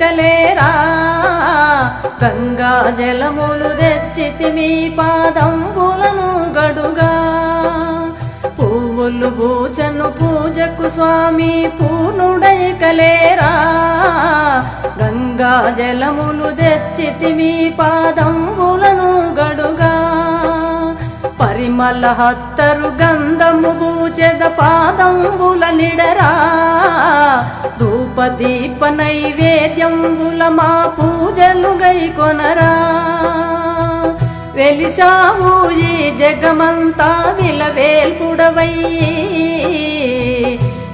కలేరా. గంగా జలములు తెచ్చితి మీ పాదంబులను గడుగా. పువ్వులు పూచను పూజకు స్వామి పూర్ణుడై కలేరా. గంగా జలములు తెచ్చితి మీ పాదంబులను గడుగా. పరిమళ హత్తరు గంధము పూచెద పాదంబుల నిడరా ధూపదీప నైవేద్యంబుల మా పూజలు గైకొనరా వెలిసావు ఈ జగమంతా విలవేల్పుడవై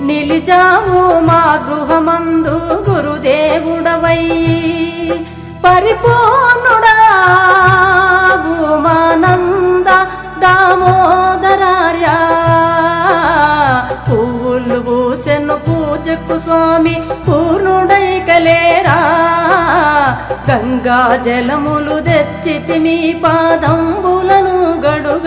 నిలిచావు మా గృహమందు గురుదేవుడవై. పరిపూర్ణుడా పూజకు స్వామి పూర్ణుడై కలేరా గంగా జలములు తెచ్చితి మీ పాదంబులను గడుగా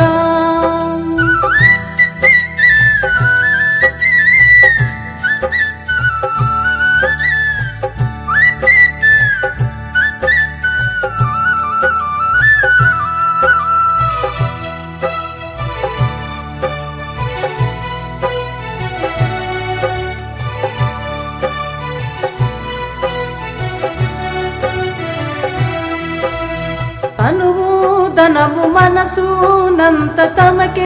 అనువు ధనము మనసు నంత తమకే